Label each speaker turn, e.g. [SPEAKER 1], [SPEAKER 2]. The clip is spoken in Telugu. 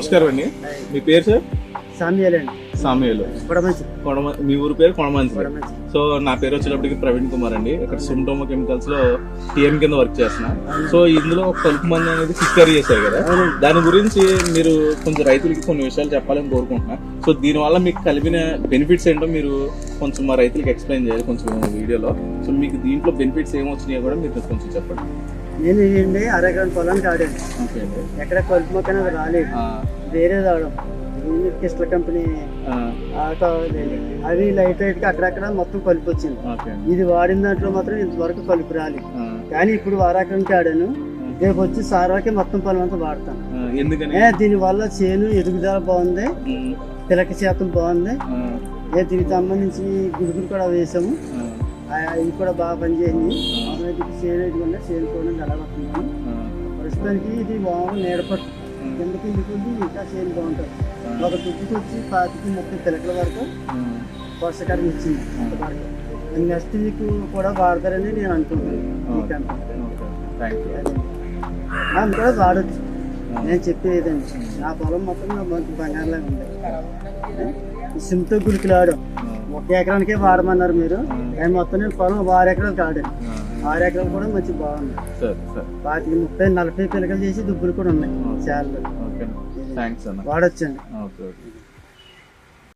[SPEAKER 1] నమస్కారం అండి. మీ పేరు సార్? సామ్యులు
[SPEAKER 2] మంచి
[SPEAKER 1] కొడమ మీ ఊరు పేరు కొడమంచి.
[SPEAKER 2] కూడా మంచి
[SPEAKER 1] సో నా పేరు వచ్చేటప్పటికి ప్రవీణ్ కుమార్ అండి. ఇక్కడ సుమ్టోమో కెమికల్స్లో టీఎం కింద వర్క్ చేస్తున్నా. సో ఇందులో ఒక కలుపు మంది అనేది ఫిక్చర్ చేశారు కదా. దాని గురించి మీరు కొంచెం రైతులకి కొన్ని విషయాలు చెప్పాలని కోరుకుంటున్నా. సో దీనివల్ల మీకు కలిగిన బెనిఫిట్స్ ఏంటో మీరు కొంచెం మా రైతులకి ఎక్స్ప్లెయిన్ చేయాలి కొంచెం వీడియోలో. సో మీకు దీంట్లో బెనిఫిట్స్ ఏమొచ్చినాయో కూడా మీరు కొంచెం చెప్పండి.
[SPEAKER 2] నేను ఏంటి అరెకరం పొలానికి ఆడాను. ఎక్కడ కలుపు మొక్కన అది రాలేదు. వేరే రావడం. కిస్ల కంపెనీ. అవి లైట్ లైట్గా అక్కడక్కడ మొత్తం కలుపు వచ్చింది. ఇది వాడిన దాంట్లో మాత్రం ఇంతవరకు కలుపు రాలేదు.
[SPEAKER 1] ఆ,
[SPEAKER 2] కానీ ఇప్పుడు వారాకానికి ఆడాను. రేపు వచ్చి సారాకి మొత్తం పొలం అంతా వాడతాను
[SPEAKER 1] ఆ, ఎందుకని?
[SPEAKER 2] ఏ దీనివల్ల చేను ఎదుగుదల బాగుంది. పిలక శాతం బాగుంది. దీనికి సంబంధించి గుడుగులు కూడా వేసాము. ఇవి కూడా బాగా పనిచేయండి చేను ఎదుగుండే చేను కూడా ఎలా వస్తున్నాను
[SPEAKER 1] ఆ,
[SPEAKER 2] ప్రస్తుతానికి ఇది బాగా నీడపట్టు కిందకి ఇందుకుంది ఇంకా చేను బాగుంటుంది. ఒక దుడ్డుకి వచ్చి పాతికి ముప్పై పిలకల వరకు వర్షకాలం ఇచ్చింది అంతవరకు. నెక్స్ట్ వీక్ కూడా వాడతారని నేను అనుకుంటున్నాను. ఈ కంపెనీ. కూడా వాడచ్చు. నేను చెప్పేదండి నా పొలం మొత్తం నా బంగారులాగా ఉంది. సిమ్తో గురికిలాడు ఒక ఎకరానికే వాడమన్నారు మీరు. కానీ మొత్తం నేను పొలం ఆరు ఎకరాలకు ఆడాను ఆరు ఎకరాలు కూడా మంచి బాగుంది. వాటికి ముప్పై నలభై పిలకలు చేసి దుబ్బులు కూడా ఉన్నాయి. చాలా వాడొచ్చండి.